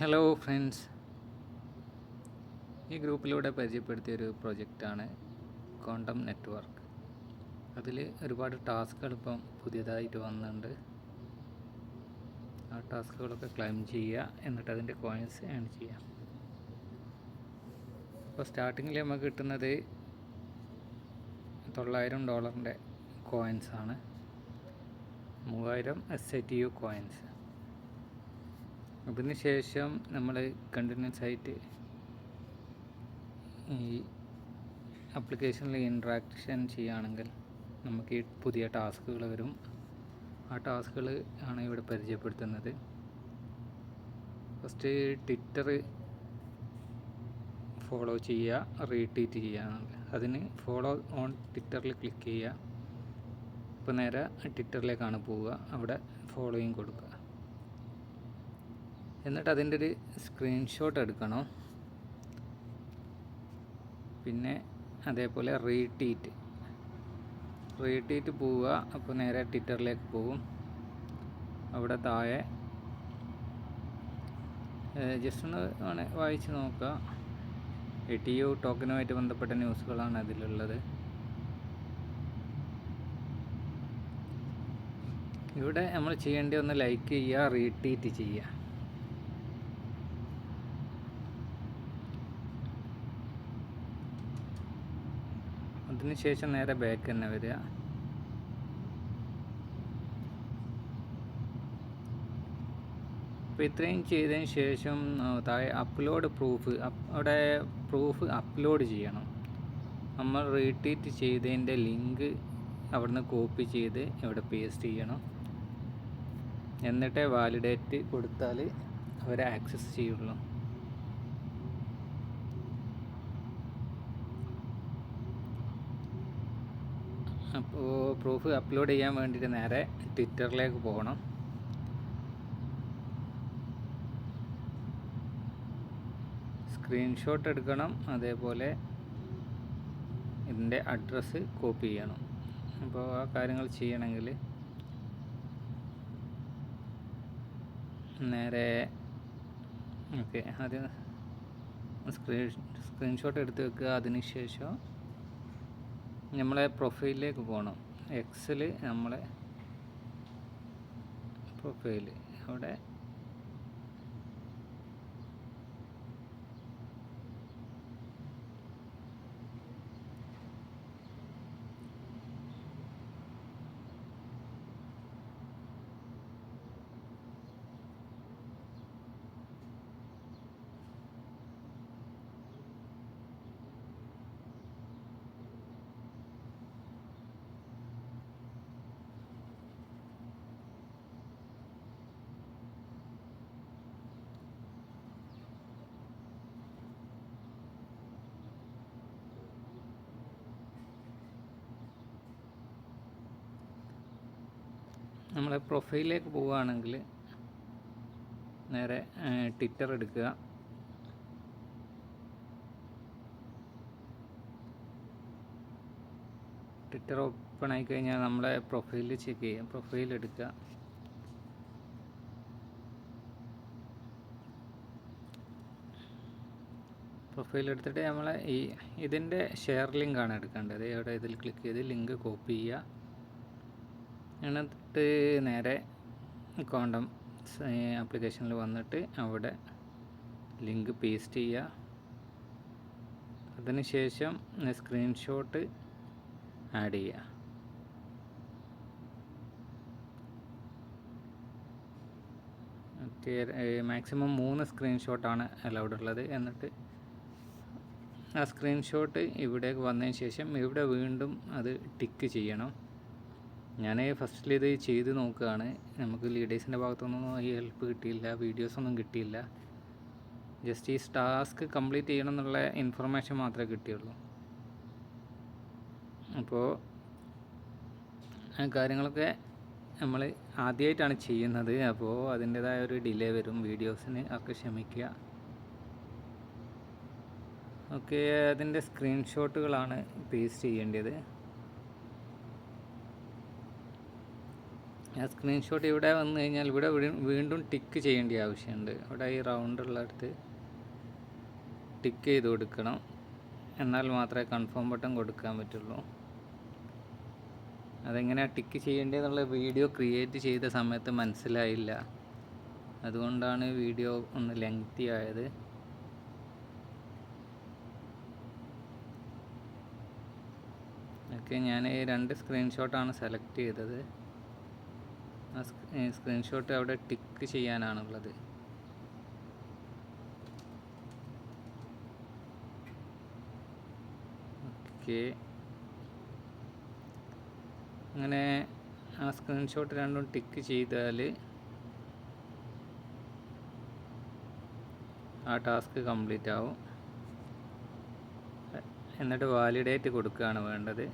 Hello friends ഈ ഗ്രൂപ്പിലൂടെ പരിചയപ്പെടുത്തിയ ഒരു പ്രൊജക്റ്റാണ് കോണ്ടം നെറ്റ്വർക്ക്. അതിൽ ഒരുപാട് ടാസ്കുകൾ ഇപ്പം പുതിയതായിട്ട് വന്നിട്ടുണ്ട് ആ ടാസ്കുകളൊക്കെ ക്ലെയിം ചെയ്യുക എന്നിട്ട് അതിന്റെ കോയിൻസ് ഏൺ ചെയ്യാം. അപ്പോൾ സ്റ്റാർട്ടിങ്ങിൽ നമുക്ക് കിട്ടുന്നത് തൊള്ളായിരം ഡോളറിന്റെ കോയിൻസാണ്. മൂവായിരം S I T U coins. അതിന് ശേഷം നമ്മൾ കണ്ടിന്യൂസ് ആയിട്ട് ഈ ആപ്ലിക്കേഷനിൽ ഇൻട്രാക്ഷൻ ചെയ്യുകയാണെങ്കിൽ നമുക്ക് ഈ പുതിയ ടാസ്കുകൾ വരും. ആ ടാസ്കുകൾ ആണ് ഇവിടെ പരിചയപ്പെടുത്തുന്നത്. ഫസ്റ്റ് ട്വിറ്റർ ഫോളോ ചെയ്യുക റീട്വീറ്റ് ചെയ്യുക. അതിന് ഫോളോ ഓൺ ട്വിറ്ററിൽ ക്ലിക്ക് ചെയ്യുക. ഇപ്പോൾ നേരെ ട്വിറ്ററിലേക്കാണ് പോവുക. അവിടെ ഫോളോയിങ് കൊടുക്കുക. എന്നിട്ട് അതിന്റെ ഒരു സ്ക്രീൻഷോട്ട് എടുക്കണം. പിന്നെ അതേപോലെ റീട്വീറ്റ് റീട്വീറ്റ് പോവുക. അപ്പോൾ നേരെ ട്വിറ്ററിലേക്ക് പോകും. അവിടെ താഴെ ജസ്റ്റ് ഒന്ന് ആണ് വായിച്ച് നോക്കുക. എ ടി യു ടോക്കനുമായിട്ട് ബന്ധപ്പെട്ട ന്യൂസുകളാണ് അതിലുള്ളത്. ഇവിടെ നമ്മൾ ചെയ്യേണ്ടി ഒന്ന് ലൈക്ക് ചെയ്യുക റീട്വീറ്റ് ചെയ്യുക. അതിനുശേഷം നേരെ ബാക്ക് തന്നെ വരിക. അപ്പോൾ ഇത്രയും ചെയ്തതിന് ശേഷം താഴെ അപ്ലോഡ് പ്രൂഫ് അവിടെ പ്രൂഫ് അപ്ലോഡ് ചെയ്യണം. നമ്മൾ റീട്വീറ്റ് ചെയ്തതിന്റെ ലിങ്ക് അവിടുന്ന് കോപ്പി ചെയ്ത് ഇവിടെ പേസ്റ്റ് ചെയ്യണം. എന്നിട്ടേ വാലിഡേറ്റ് കൊടുത്താൽ അവരെ ആക്സസ് ചെയ്യുള്ളൂ അപ്പോൾ പ്രൂഫ് അപ്ലോഡ് ചെയ്യാൻ വേണ്ടിയിട്ട് നേരെ ട്വിറ്ററിലേക്ക് പോകണം. സ്ക്രീൻഷോട്ട് എടുക്കണം അതേപോലെ ഇതിന്റെ അഡ്രസ്സ് കോപ്പി ചെയ്യണം. അപ്പോൾ ആ കാര്യങ്ങൾ ചെയ്യണമെങ്കിൽ നേരെ ഓക്കെ ആദ്യം സ്ക്രീൻ സ്ക്രീൻഷോട്ട് എടുത്ത് വെക്കുക. അതിന് ശേഷം നമ്മളെ പ്രൊഫൈലിലേക്ക് പോകണം എക്സിൽ നമ്മളെ പ്രൊഫൈൽ അവിടെ നമ്മളെ പ്രൊഫൈലിലേക്ക് പോവുകയാണെങ്കിൽ നേരെ ട്വിറ്റർ എടുക്കുക. ട്വിറ്റർ ഓപ്പൺ ആയി കഴിഞ്ഞാൽ നമ്മളെ പ്രൊഫൈൽ ചെക്ക് ചെയ്യാം പ്രൊഫൈൽ എടുക്കുക. പ്രൊഫൈൽ എടുത്തിട്ട് നമ്മൾ ഈ ഇതിന്റെ ഷെയർ ലിങ്കാണ് എടുക്കേണ്ടത്. ഇവിടെ ഇതിൽ ക്ലിക്ക് ചെയ്ത് ലിങ്ക് കോപ്പി ചെയ്യുക. എന്നിട്ട് നേരെ കോണ്ടം ആപ്ലിക്കേഷനിൽ വന്നിട്ട് അവിടെ ലിങ്ക് പേസ്റ്റ് ചെയ്യുക അതിനുശേഷം സ്ക്രീൻഷോട്ട് ആഡ് ചെയ്യുക മാക്സിമം മൂന്ന് സ്ക്രീൻഷോട്ടാണ് അലൗഡ് ഉള്ളത്. എന്നിട്ട് ആ സ്ക്രീൻഷോട്ട് ഇവിടേക്ക് വന്നതിന് ശേഷം ഇവിടെ വീണ്ടും അത് ടിക്ക് ചെയ്യണം. ഞാൻ ഫസ്റ്റിൽ ഇത് ചെയ്ത് നോക്കുകയാണ് നമുക്ക് ലീഡേഴ്സിന്റെ ഭാഗത്തുനിന്നും ഈ ഹെൽപ്പ് കിട്ടിയില്ല വീഡിയോസൊന്നും കിട്ടിയില്ല. ജസ്റ്റ് ഈ ടാസ്ക് കംപ്ലീറ്റ് ചെയ്യണം എന്നുള്ള ഇൻഫർമേഷൻ മാത്രമേ കിട്ടിയുള്ളൂ. അപ്പോൾ കാര്യങ്ങളൊക്കെ നമ്മൾ ആദ്യമായിട്ടാണ് ചെയ്യുന്നത്. അപ്പോൾ അതിന്റേതായ ഒരു ഡിലേ വരും. വീഡിയോസിന് ഒക്കെ ക്ഷമിക്കുക. ഓക്കെ അതിന്റെ സ്ക്രീൻഷോട്ടുകളാണ് പേസ്റ്റ് ചെയ്യേണ്ടത്. ആ സ്ക്രീൻഷോട്ട് ഇവിടെ വന്നു കഴിഞ്ഞാൽ ഇവിടെ വീണ്ടും ടിക്ക് ചെയ്യേണ്ട ആവശ്യമുണ്ട്. ഇവിടെ ഈ റൗണ്ട് ഉള്ളിടത്ത് ടിക്ക് ചെയ്ത് കൊടുക്കണം. എന്നാൽ മാത്രമേ കൺഫേം ബട്ടൺ കൊടുക്കാൻ പറ്റുള്ളൂ. അതെങ്ങനെയാണ് ടിക്ക് ചെയ്യേണ്ടതെന്നുള്ള വീഡിയോ ക്രിയേറ്റ് ചെയ്ത സമയത്ത് മനസ്സിലായില്ല. അതുകൊണ്ടാണ് വീഡിയോ ഒന്ന് ലെങ്തി ആയത്. ഓക്കെ ഞാൻ രണ്ട് സ്ക്രീൻഷോട്ടാണ് സെലക്ട് ചെയ്തത്. ആ സ്ക്രീൻഷോട്ട് അവിടെ ടിക്ക് ചെയ്യാനാണുള്ളത്. ഓക്കെ. അങ്ങനെ ആ സ്ക്രീൻഷോട്ട് രണ്ടും ടിക്ക് ചെയ്താൽ ആ ടാസ്ക് കംപ്ലീറ്റ് ആവും എന്നിട്ട് വാലിഡേറ്റ് കൊടുക്കുകയാണ് വേണ്ടത്.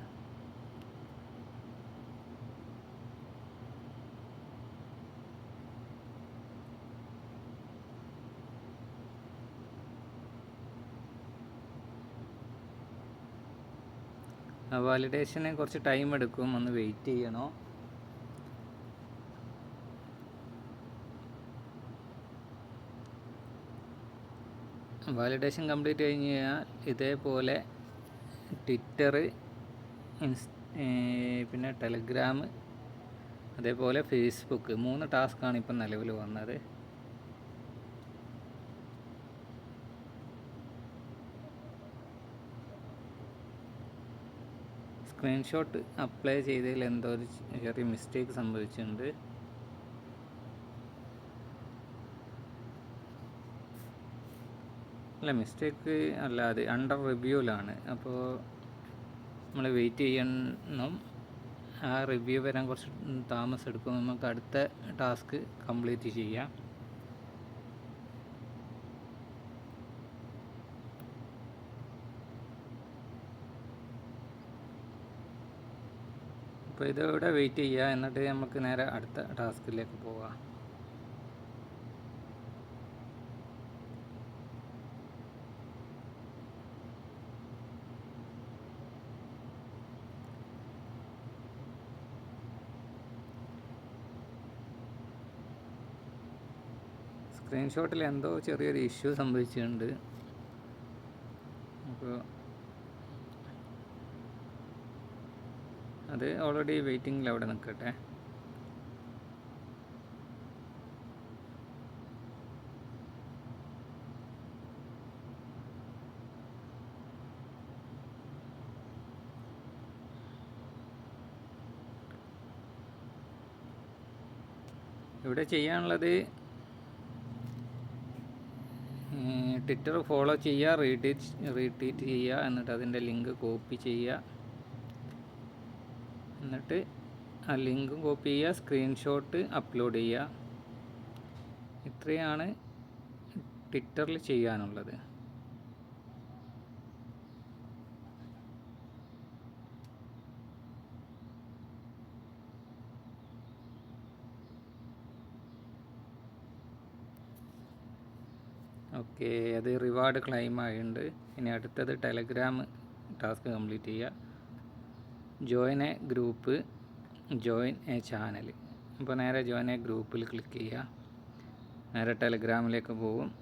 വാലിഡേഷന് കുറച്ച് ടൈം എടുക്കും. ഒന്ന് വെയിറ്റ് ചെയ്യണോ? വാലിഡേഷൻ കംപ്ലീറ്റ് കഴിഞ്ഞ് കഴിഞ്ഞാൽ ഇതേപോലെ ട്വിറ്റർ ഇൻസ് പിന്നെ ടെലിഗ്രാം അതേപോലെ ഫേസ്ബുക്ക് മൂന്ന് ടാസ്ക്കാണ് ഇപ്പം നിലവിൽ വന്നത്. സ്ക്രീൻഷോട്ട് അപ്ലൈ ചെയ്തതിൽ എന്തോ ഒരു ചെറിയ മിസ്റ്റേക്ക് സംഭവിച്ചിട്ടുണ്ട്. അല്ല മിസ്റ്റേക്ക് അല്ല അത് അണ്ടർ റിവ്യൂവിലാണ് അപ്പോൾ നമ്മൾ വെയിറ്റ് ചെയ്യണം. ആ റിവ്യൂ വരാൻ കുറച്ച് താമസം എടുക്കും. നമുക്ക് അടുത്ത ടാസ്ക് കംപ്ലീറ്റ് ചെയ്യാം. അപ്പോൾ ഇതിവിടെ വെയിറ്റ് ചെയ്യുക എന്നിട്ട് നമുക്ക് നേരെ അടുത്ത ടാസ്കിലേക്ക് പോവാം. സ്ക്രീൻഷോട്ടിൽ എന്തോ ചെറിയൊരു ഇഷ്യൂ സംഭവിച്ചിട്ടുണ്ട് അപ്പോൾ അത് ഓൾറെഡി വെയിറ്റിംഗിൽ അവിടെ നിൽക്കട്ടെ ഇവിടെ ചെയ്യാനുള്ളത് ട്വിറ്റർ ഫോളോ ചെയ്യുക റീട്വീറ്റ് റീട്വീറ്റ് ചെയ്യുക എന്നിട്ട് അതിന്റെ ലിങ്ക് കോപ്പി ചെയ്യുക. എന്നിട്ട് ആ ലിങ്ക് കോപ്പി ചെയ്യുക സ്ക്രീൻഷോട്ട് അപ്ലോഡ് ചെയ്യുക. ഇത്രയാണ് ട്വിറ്ററിൽ ചെയ്യാനുള്ളത്. ഓക്കെ അത് റിവാർഡ് ക്ലെയിം ആയിട്ടുണ്ട്. ഇനി അടുത്തത് ടെലഗ്രാം ടാസ്ക് കംപ്ലീറ്റ് ചെയ്യുക. Join a group join a channel അപ്പോൾ നേരെ ജോയിൻ എ ഗ്രൂപ്പിൽ ക്ലിക്ക് ചെയ്യുക. നേരെ ടെലഗ്രാമിലേക്ക് പോകും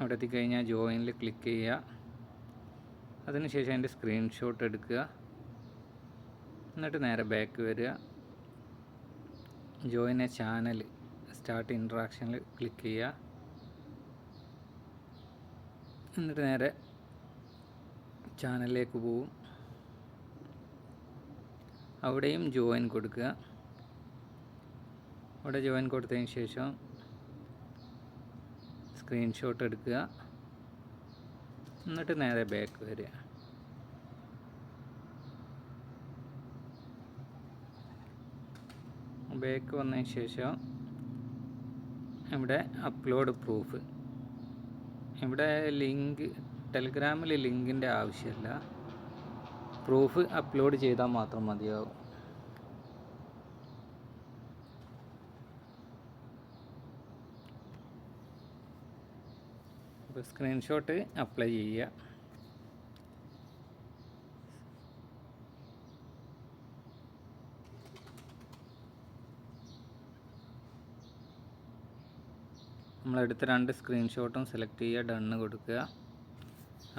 അവിടെ എത്തിക്കഴിഞ്ഞാൽ ജോയിനിൽ ക്ലിക്ക് ചെയ്യുക. അതിനുശേഷം അതിന്റെ സ്ക്രീൻഷോട്ട് എടുക്കുക. എന്നിട്ട് നേരെ ബാക്ക് വരിക. ജോയിൻ എ ചാനൽ സ്റ്റാർട്ട് ഇൻട്രാക്ഷനിൽ ക്ലിക്ക് ചെയ്യുക. എന്നിട്ട് നേരെ ചാനലിലേക്ക് പോവും. അവിടെയും ജോയിൻ കൊടുക്കുക. അവിടെ ജോയിൻ കൊടുത്തതിന് ശേഷം സ്ക്രീൻഷോട്ട് എടുക്കുക. എന്നിട്ട് നേരെ ബാക്ക് വരിക. ബാക്ക് വന്നതിന് ശേഷം ഇവിടെ അപ്ലോഡ് പ്രൂഫ് ഇവിടെ ലിങ്ക് ടെലിഗ്രാമിൽ ലിങ്കിന്റെ ആവശ്യമില്ല. പ്രൂഫ് അപ്ലോഡ് ചെയ്താൽ മാത്രം മതിയാകും അപ്പോൾ സ്ക്രീൻഷോട്ട് അപ്ലൈ ചെയ്യുക. നമ്മളെടുത്ത രണ്ട് സ്ക്രീൻഷോട്ടും സെലക്ട് ചെയ്യുക ഡണ്ണ് കൊടുക്കുക.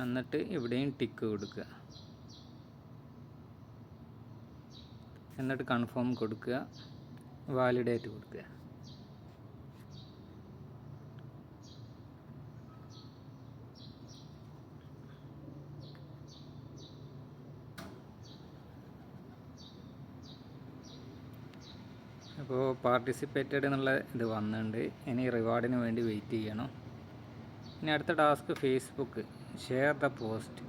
എന്നിട്ട് ഇവിടെയും ടിക്ക് കൊടുക്കുക. എന്നിട്ട് കൺഫേം കൊടുക്കുക. വാലിഡേറ്റ് കൊടുക്കുക. അപ്പോൾ പാർട്ടിസിപ്പേറ്റഡ് എന്നുള്ള ഇത് വന്നിട്ടുണ്ട്. ഇനി റിവാർഡിന് വേണ്ടി വെയിറ്റ് ചെയ്യണം. ഇനി അടുത്ത task Facebook share the post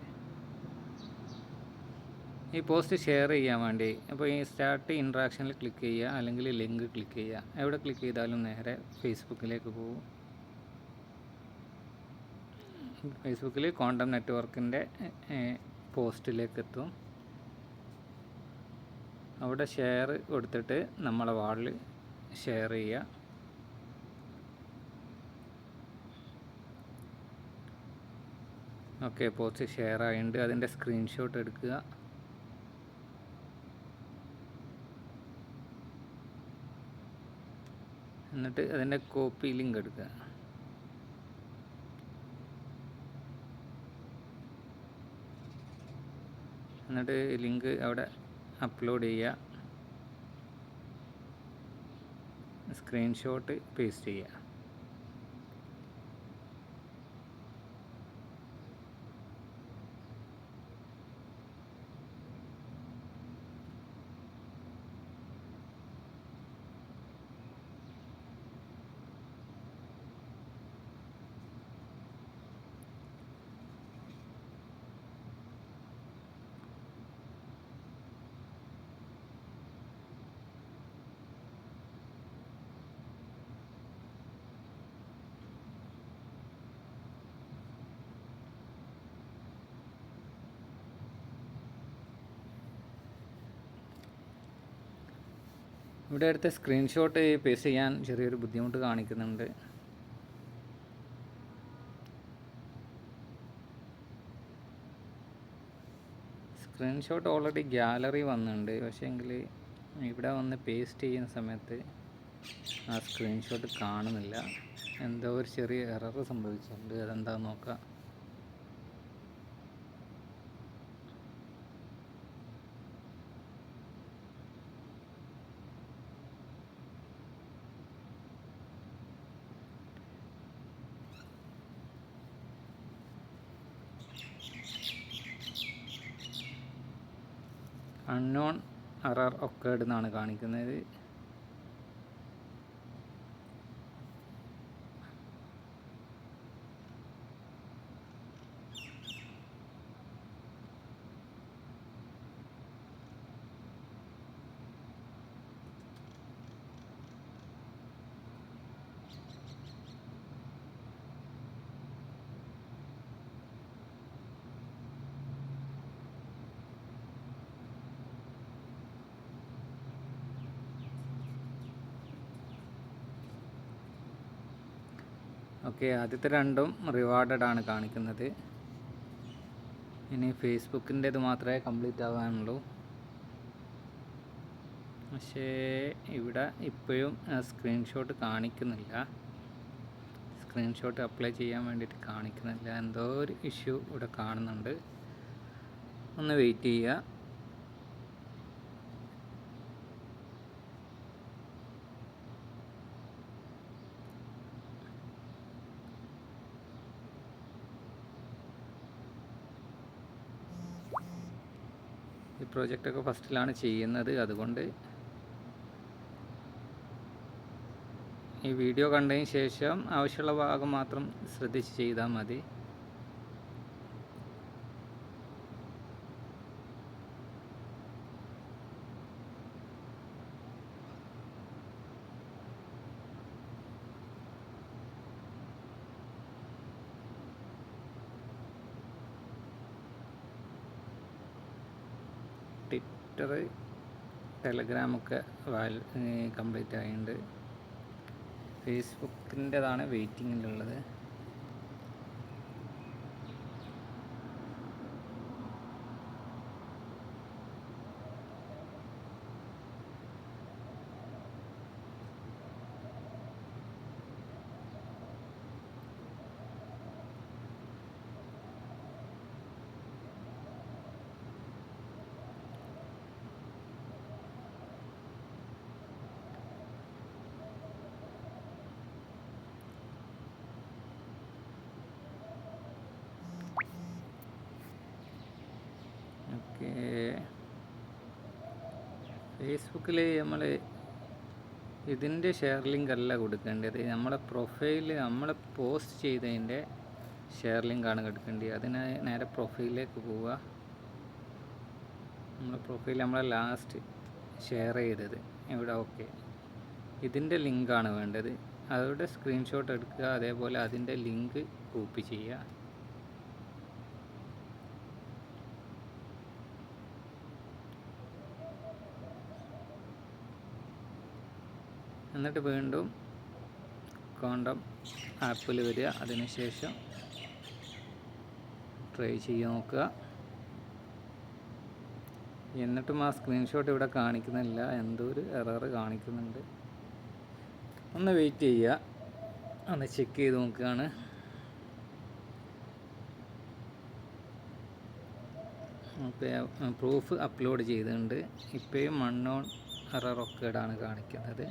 ഈ പോസ്റ്റ് ഷെയർ ചെയ്യാൻ വേണ്ടി. അപ്പോൾ ഈ സ്റ്റാർട്ട് ഇൻട്രാക്ഷനിൽ ക്ലിക്ക് ചെയ്യുക അല്ലെങ്കിൽ ലിങ്ക് ക്ലിക്ക് ചെയ്യുക. എവിടെ ക്ലിക്ക് ചെയ്താലും നേരെ ഫേസ്ബുക്കിലേക്ക് പോകും. ഫേസ്ബുക്കിൽ കോണ്ടം നെറ്റ്വർക്കിന്റെ പോസ്റ്റിലേക്ക് എത്തും. അവിടെ ഷെയർ കൊടുത്തിട്ട് നമ്മളെ വാളിൽ ഷെയർ ചെയ്യുക. ഓക്കെ പോസ്റ്റ് ഷെയർ ആയിട്ടുണ്ട്. അതിന്റെ സ്ക്രീൻഷോട്ട് എടുക്കുക. എന്നിട്ട് അതിന്റെ കോപ്പി ലിങ്ക് എടുക്കുക. എന്നിട്ട് ലിങ്ക് അവിടെ അപ്ലോഡ് ചെയ്യുക. സ്ക്രീൻഷോട്ട് പേസ്റ്റ് ചെയ്യുക. ഇവിടെ അടുത്ത സ്ക്രീൻഷോട്ട് പേസ്റ്റ് ചെയ്യാൻ ചെറിയൊരു ബുദ്ധിമുട്ട് കാണിക്കുന്നുണ്ട്. സ്ക്രീൻഷോട്ട് ഓൾറെഡി ഗ്യാലറി വന്നിട്ടുണ്ട്. പക്ഷേ എങ്കിൽ ഇവിടെ വന്ന് പേസ്റ്റ് ചെയ്യുന്ന സമയത്ത് ആ സ്ക്രീൻഷോട്ട് കാണുന്നില്ല. എന്തോ ഒരു ചെറിയ എറർ സംഭവിച്ചിട്ടുണ്ട്. അതെന്താണെന്ന് നോക്കാം. അൺനോൺ അറർ ഒക്കേഡ് എന്നാണ് കാണിക്കുന്നത്. ഓക്കെ ആദ്യത്തെ രണ്ടും റിവാർഡഡ് ആണ് കാണിക്കുന്നത്. ഇനി ഫേസ്ബുക്കിന്റേത് മാത്രമേ കംപ്ലീറ്റ് ആവാനുള്ളൂ. പക്ഷേ ഇവിടെ ഇപ്പോഴും സ്ക്രീൻഷോട്ട് കാണിക്കുന്നില്ല. സ്ക്രീൻഷോട്ട് അപ്ലൈ ചെയ്യാൻ വേണ്ടിയിട്ട് കാണിക്കുന്നില്ല. എന്തോ ഒരു ഇഷ്യൂ ഇവിടെ കാണുന്നുണ്ട്. ഒന്ന് വെയിറ്റ് ചെയ്യുക. പ്രോജക്റ്റൊക്കെ ഫസ്റ്റിലാണ് ചെയ്യുന്നത്. അതുകൊണ്ട് ഈ വീഡിയോ കണ്ടതിന് ശേഷം ആവശ്യമുള്ള ഭാഗം മാത്രം ശ്രദ്ധിച്ച് ചെയ്താൽ മതി. ട്വിറ്റർ ടെലഗ്രാമൊക്കെ വാൽ കംപ്ലീറ്റ് ആയിട്ടുണ്ട് ഫേസ്ബുക്കിന്റെതാണ് വെയിറ്റിങ്ങിലുള്ളത് ഫേസ്ബുക്കിൽ നമ്മൾ ഇതിന്റെ ഷെയർ ലിങ്ക് അല്ല കൊടുക്കേണ്ടത്. നമ്മളെ പ്രൊഫൈൽ നമ്മൾ പോസ്റ്റ് ചെയ്തതിന്റെ ഷെയർ ലിങ്കാണ് കൊടുക്കേണ്ടത്. അതിന് നേരെ പ്രൊഫൈലിലേക്ക് പോവുക. നമ്മളെ പ്രൊഫൈൽ നമ്മളെ ലാസ്റ്റ് ഷെയർ ചെയ്തത്. ഇവിടെ ഓക്കെ ഇതിന്റെ ലിങ്കാണ് വേണ്ടത്. അതോടെ സ്ക്രീൻഷോട്ട് എടുക്കുക. അതേപോലെ അതിന്റെ ലിങ്ക് കോപ്പി ചെയ്യുക. എന്നിട്ട് വീണ്ടും കോണ്ടം ആപ്പിൽ വരിക. അതിനുശേഷം ട്രൈ ചെയ്ത് നോക്കുക. എന്നിട്ടും ആ സ്ക്രീൻഷോട്ട് ഇവിടെ കാണിക്കുന്നില്ല. എന്തോ ഒരു എറർ കാണിക്കുന്നുണ്ട്. ഒന്ന് വെയിറ്റ് ചെയ്യുക. ഒന്ന് ചെക്ക് ചെയ്ത് നോക്കുകയാണ്. പ്രൂഫ് അപ്ലോഡ് ചെയ്തിട്ടുണ്ട്. ഇപ്പോഴും മണ്ണോൺ ഒക്കെ ഇടാണ് കാണിക്കുന്നത്.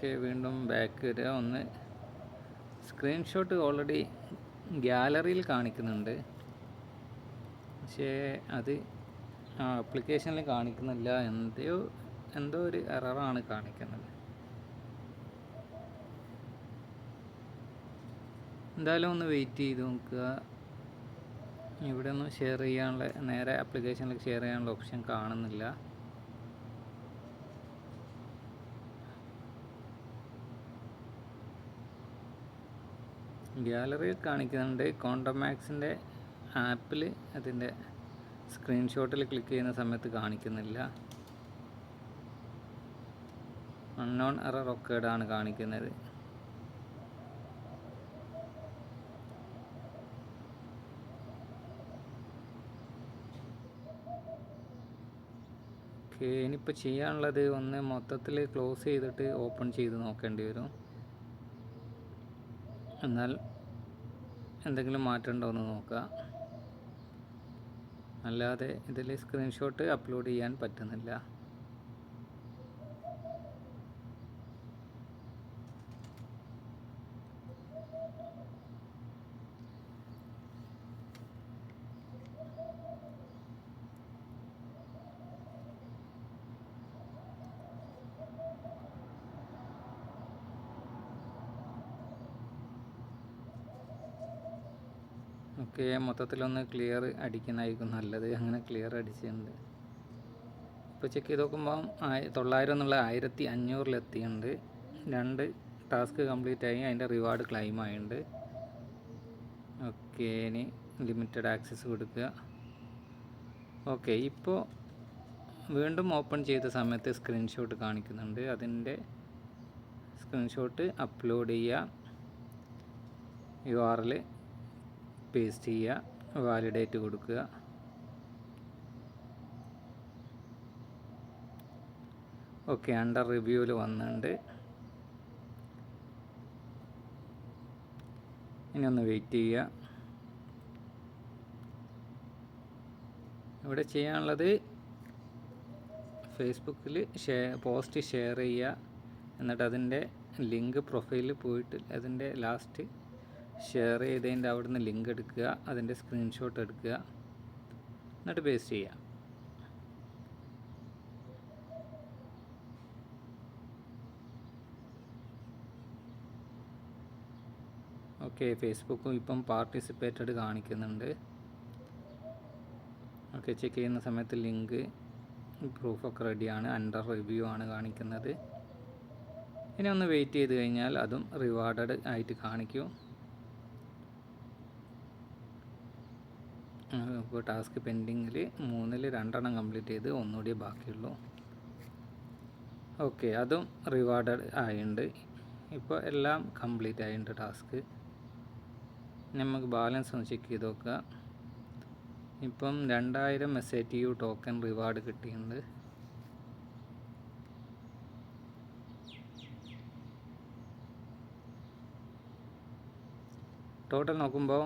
ഓക്കെ വീണ്ടും ബാക്ക് വരിക. ഒന്ന് സ്ക്രീൻഷോട്ട് ഓൾറെഡി ഗ്യാലറിയിൽ കാണിക്കുന്നുണ്ട്. പക്ഷേ അത് ആ ആപ്ലിക്കേഷനിൽ കാണിക്കുന്നില്ല. എന്തോ എന്തോ ഒരു എററാണ് കാണിക്കുന്നത്. എന്തായാലും ഒന്ന് വെയിറ്റ് ചെയ്ത് നോക്കുക. ഇവിടെ ഒന്നും ഷെയർ ചെയ്യാനുള്ള നേരെ ആപ്ലിക്കേഷനിലേക്ക് ഷെയർ ചെയ്യാനുള്ള ഓപ്ഷൻ കാണുന്നില്ല. ഗ്യാലറിയിൽ കാണിക്കുന്നുണ്ട്. കോണ്ടമാക്സിന്റെ ആപ്പിൽ അതിന്റെ സ്ക്രീൻഷോട്ടിൽ ക്ലിക്ക് ചെയ്യുന്ന സമയത്ത് കാണിക്കുന്നില്ല. അൺനോൺ എറർ ഒക്കേഡാണ് കാണിക്കുന്നത്. ഓക്കെ ഇനിയിപ്പോൾ ചെയ്യാനുള്ളത് ഒന്ന് മൊത്തത്തിൽ ക്ലോസ് ചെയ്തിട്ട് ഓപ്പൺ ചെയ്ത് നോക്കേണ്ടി വരും. എന്നാൽ എന്തെങ്കിലും മാറ്റം ഉണ്ടോ എന്ന് നോക്കുക. അല്ലാതെ ഇതിൽ സ്ക്രീൻഷോട്ട് അപ്ലോഡ് ചെയ്യാൻ പറ്റുന്നില്ല ഓക്കെ മൊത്തത്തിലൊന്ന് ക്ലിയർ അടിക്കുന്നതായിരിക്കും നല്ലത്. അങ്ങനെ ക്ലിയർ അടിച്ചിട്ടുണ്ട്. ഇപ്പോൾ ചെക്ക് ചെയ്ത് നോക്കുമ്പോൾ തൊള്ളായിരം എന്നുള്ള ആയിരത്തി അഞ്ഞൂറിലെത്തിയുണ്ട് രണ്ട് ടാസ്ക് കംപ്ലീറ്റ് ആയി അതിന്റെ റിവാർഡ് ക്ലെയിം ആയിട്ടുണ്ട്. ഓക്കെ ഇനി ലിമിറ്റഡ് ആക്സസ് കൊടുക്കുക. ഓക്കെ ഇപ്പോൾ വീണ്ടും ഓപ്പൺ ചെയ്ത സമയത്ത് സ്ക്രീൻഷോട്ട് കാണിക്കുന്നുണ്ട്. അതിന്റെ സ്ക്രീൻഷോട്ട് അപ്ലോഡ് ചെയ്യുക. യു ആർ എൽ പേസ്റ്റ് ചെയ്യുക വാലിഡേറ്റ് കൊടുക്കുക. ഓക്കെ അണ്ടർ റിവ്യൂവിൽ വന്നിട്ടുണ്ട് ഇനി ഒന്ന് വെയിറ്റ് ചെയ്യുക. ഇവിടെ ചെയ്യാനുള്ളത് ഫേസ്ബുക്കിൽ ഷെയർ പോസ്റ്റ് ഷെയർ ചെയ്യുക. എന്നിട്ട് അതിന്റെ ലിങ്ക് പ്രൊഫൈലിൽ പോയിട്ട് അതിന്റെ ലാസ്റ്റ് ഷെയർ ചെയ്തതിന്റെ അവിടുന്ന് ലിങ്ക് എടുക്കുക അതിന്റെ സ്ക്രീൻഷോട്ട് എടുക്കുക എന്നിട്ട് പേസ്റ്റ് ചെയ്യുക. ഓക്കെ ഫേസ്ബുക്കും ഇപ്പം പാർട്ടിസിപ്പേറ്റഡ് കാണിക്കുന്നുണ്ട്. ഓക്കെ ചെക്ക് ചെയ്യുന്ന സമയത്ത് ലിങ്ക് പ്രൂഫൊക്കെ റെഡിയാണ് അണ്ടർ റിവ്യൂ ആണ് കാണിക്കുന്നത്. ഇനി ഒന്ന് വെയിറ്റ് ചെയ്ത് കഴിഞ്ഞാൽ അതും റിവാർഡഡ് ആയിട്ട് കാണിക്കും. ഇപ്പോൾ ടാസ്ക് പെൻഡിങ്ങിൽ മൂന്നിൽ രണ്ടെണ്ണം കംപ്ലീറ്റ് ചെയ്ത് ഒന്നുകൂടി ബാക്കിയുള്ളൂ. ഓക്കെ അതും റിവാർഡഡ് ആയിട്ടുണ്ട് ഇപ്പോൾ എല്ലാം കംപ്ലീറ്റ് ആയിട്ടുണ്ട് ടാസ്ക്. നമുക്ക് ബാലൻസ് ഒന്ന് ചെക്ക് ചെയ്ത് നോക്കുക ഇപ്പം രണ്ടായിരം S A T U token reward കിട്ടിയിട്ടുണ്ട് ടോട്ടൽ നോക്കുമ്പോൾ